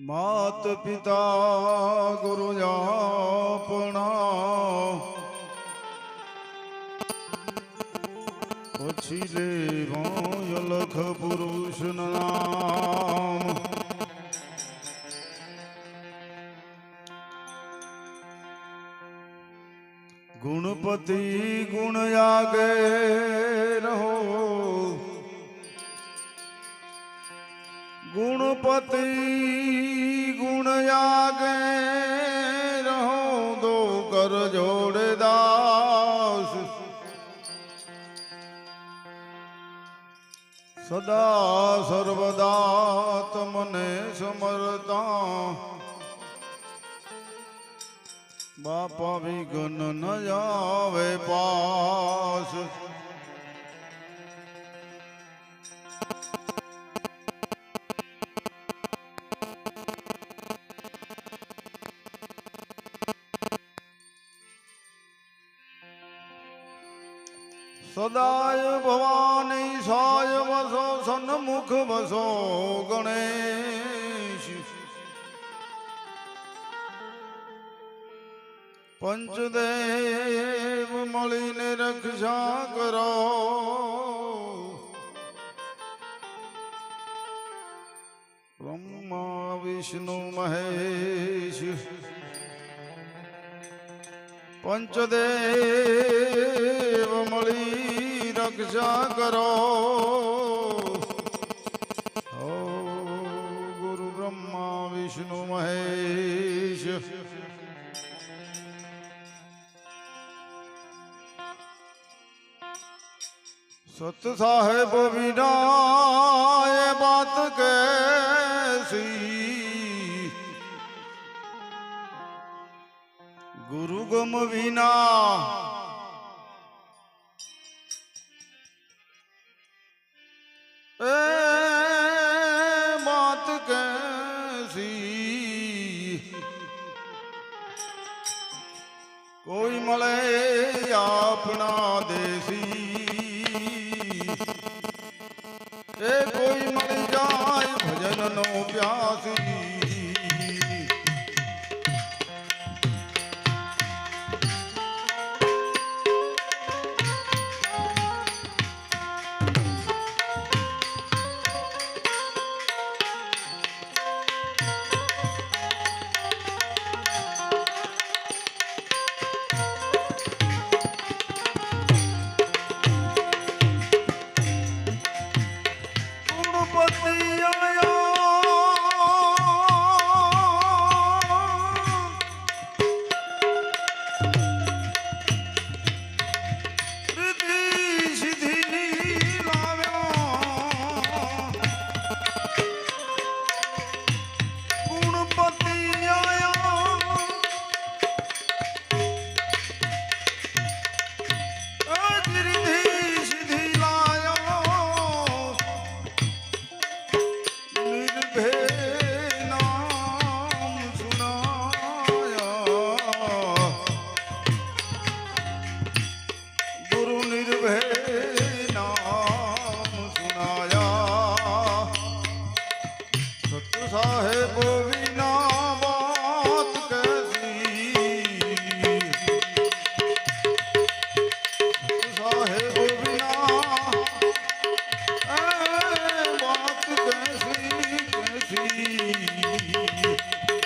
માત પિતા ગુરુ આપણા પછી લે લખ પુરુષ નામ. ગુણપતિ ગુણ આગે રહો. ગુણપતિ ગુણ આગે રહો દો કર જોડે દાસ સદા સર્વદા તમને સમરતા બાપા વિઘ્ન ન આવે પાસ સદાય ભવાની સાય વસો સન્મુખ વસો ગણેશ. પંચદેવ મળીને રક્ષા કરો. બ્રહ્મા, વિષ્ણુ, મહેશ. પંચદેવ મળી રક્ષા કરો ગુરુ બ્રહ્મા, વિષ્ણુ મહેશ. સત સાહેબ વિના એ બાત કેસી. ગુરુ ગમ વિના આપણા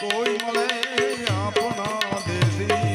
કોઈ મળે આપણા દેશી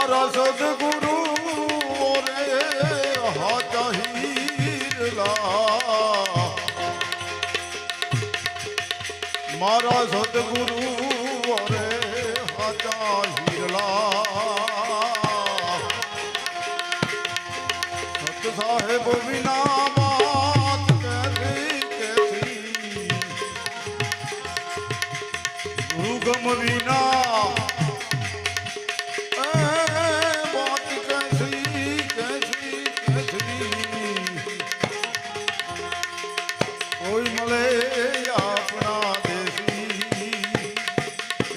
માર સદગુરુ રે હાજહીરલા. મારા સદગુરુ રે હાજહીરલા. સત સાહેબ વિના વાત કરી કેથી ગુરુ ગમ વિના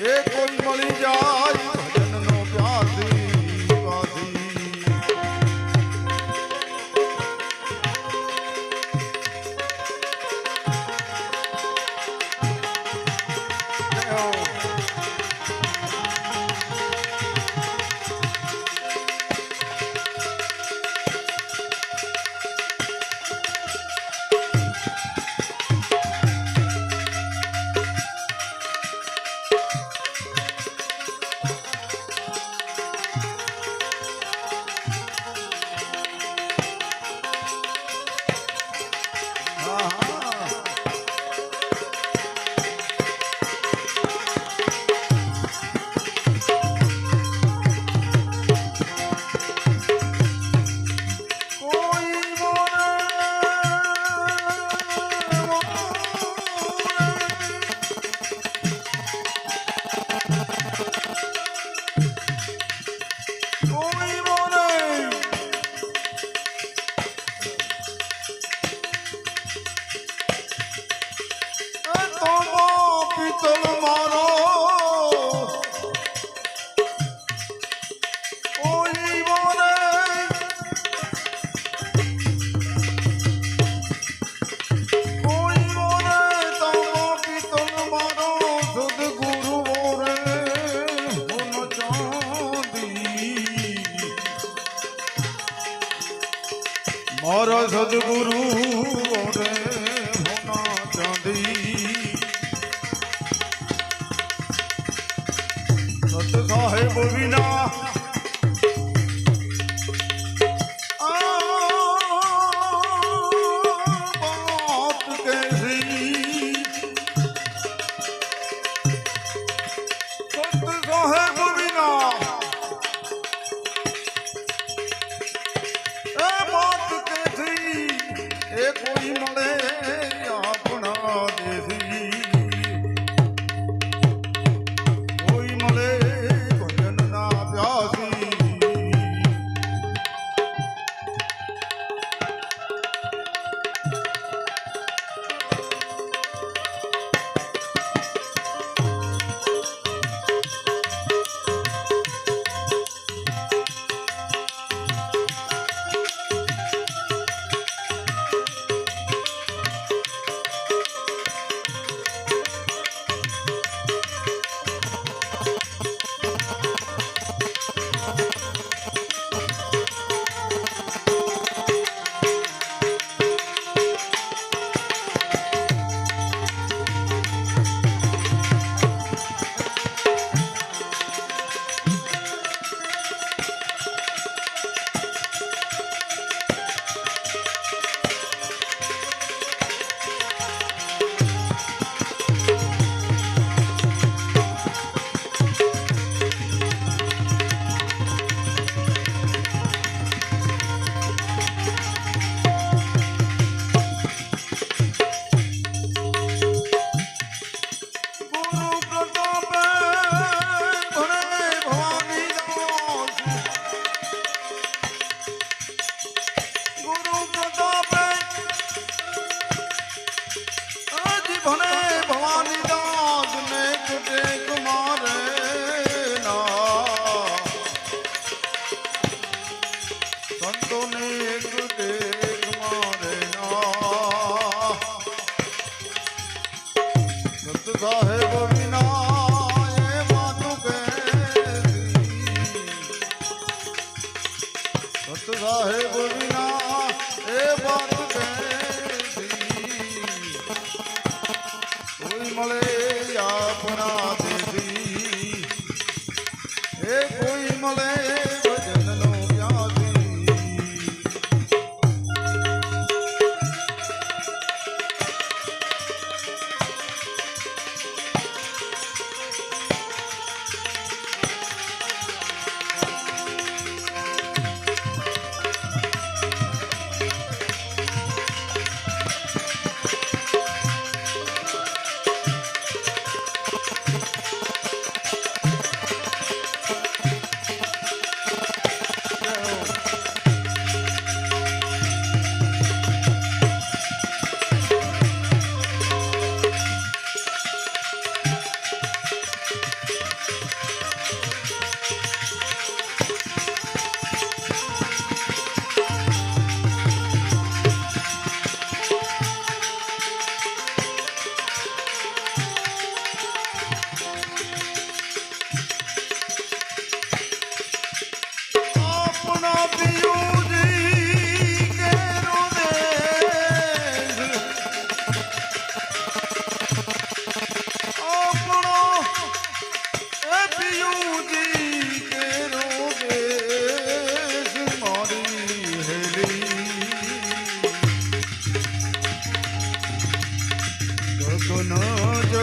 এ কোন মনে যায় મોર સદગુરુ સત સાહેબ વિના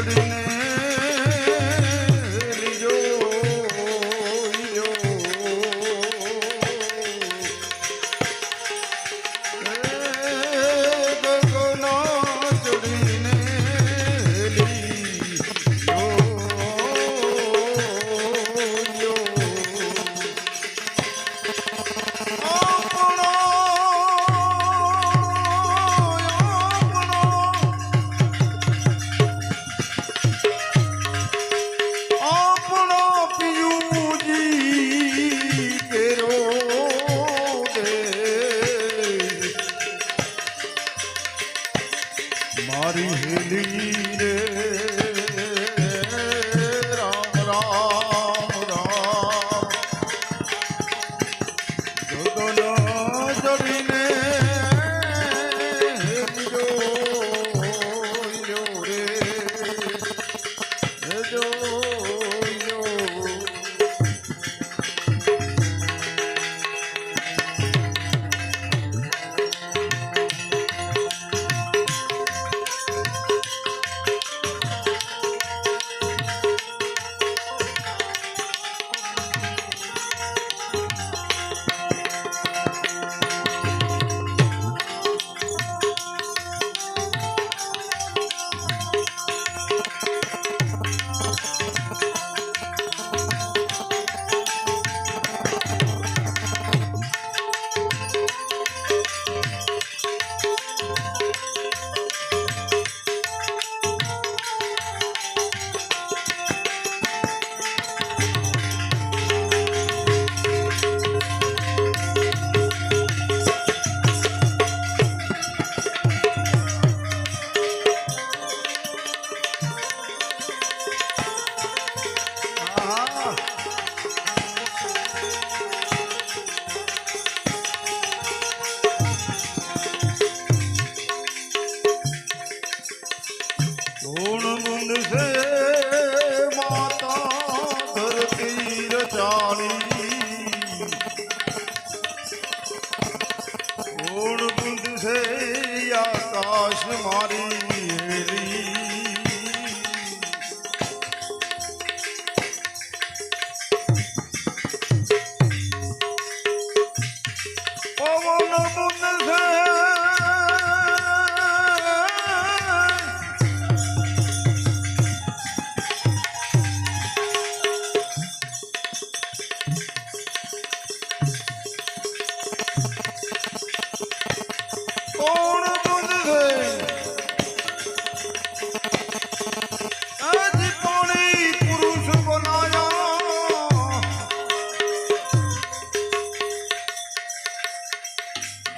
ચડીને મારી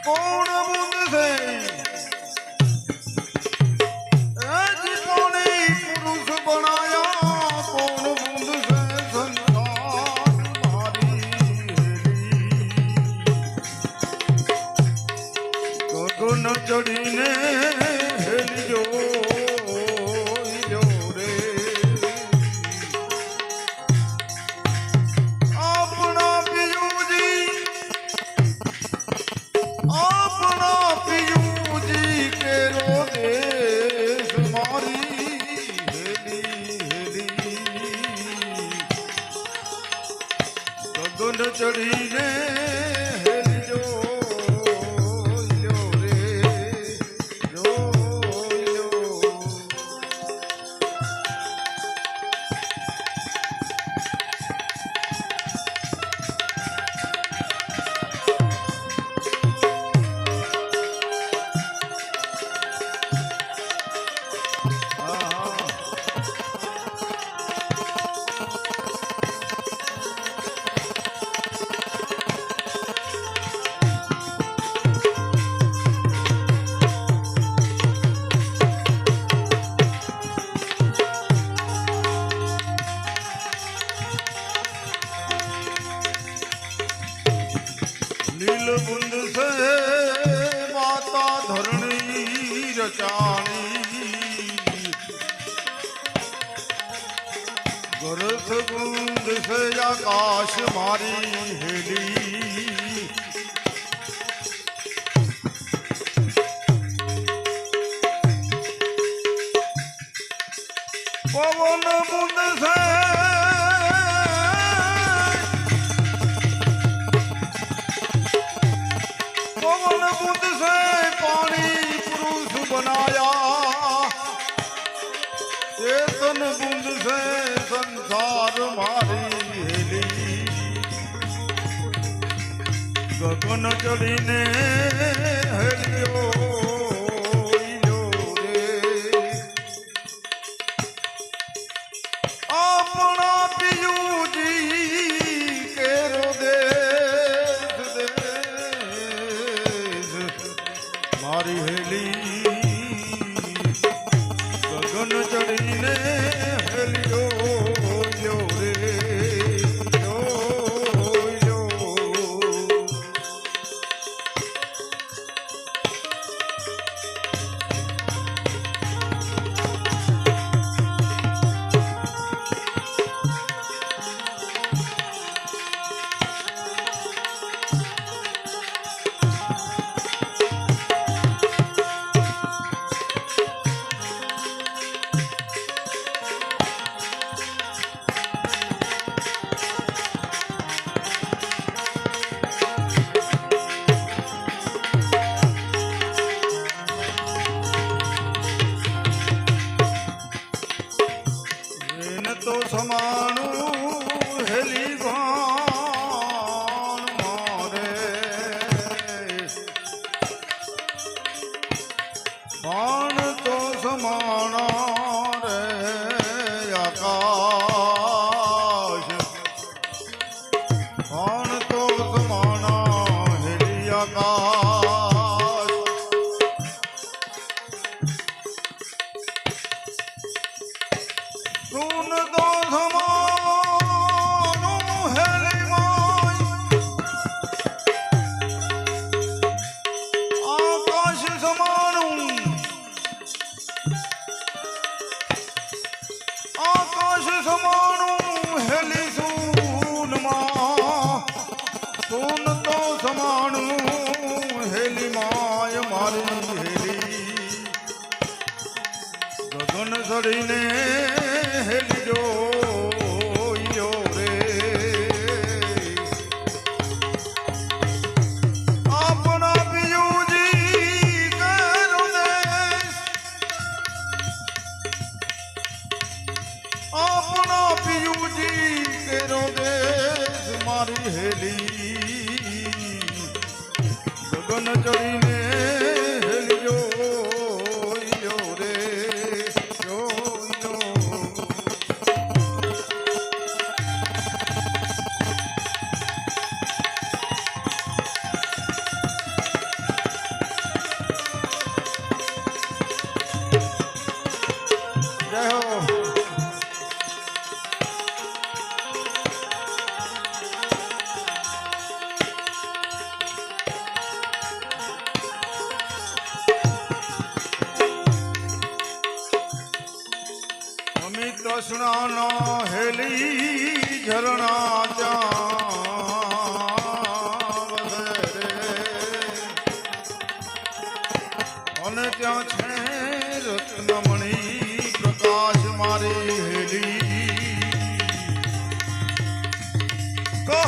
કોણ મુંદસે ગરથ ગુંદ છે આકાશ મારી હેલી. પવન બુંદ છે. પવન બુંદ છે, પાણી પુરુષ બનાયા. ચેતન બુંદ છે. મારી હેલી. ગગન ચડીને હેલ્યો સડીને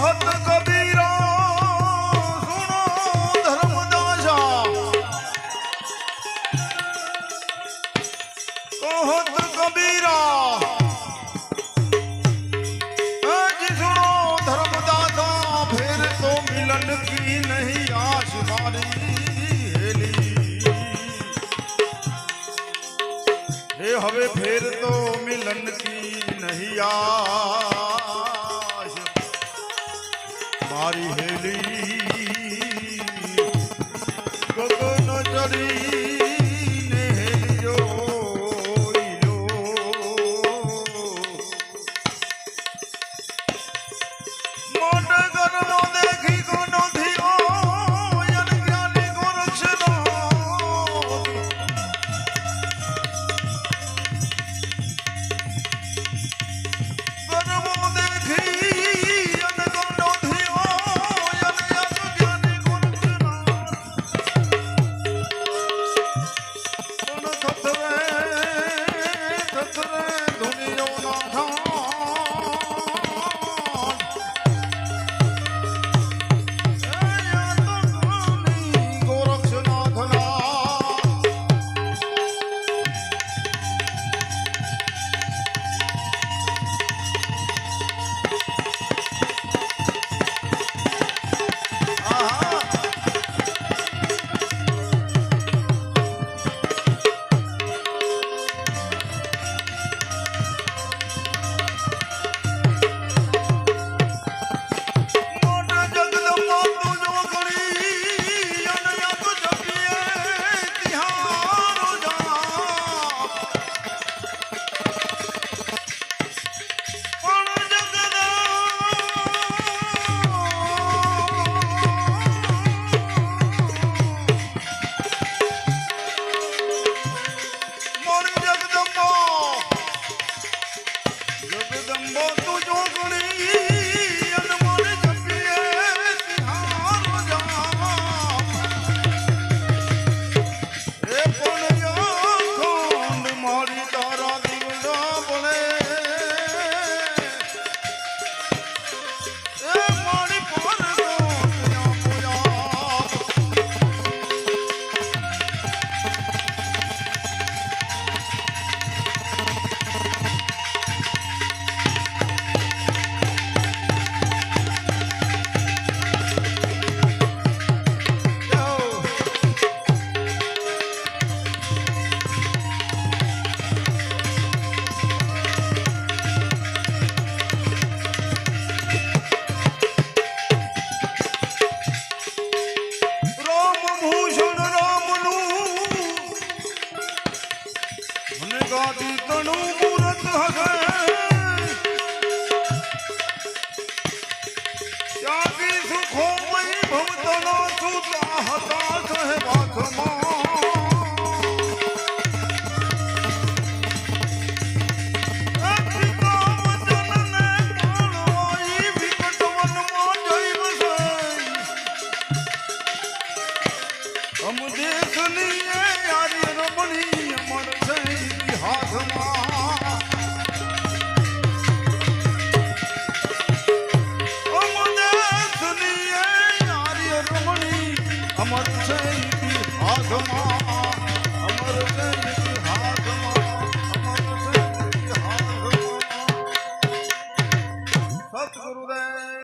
হত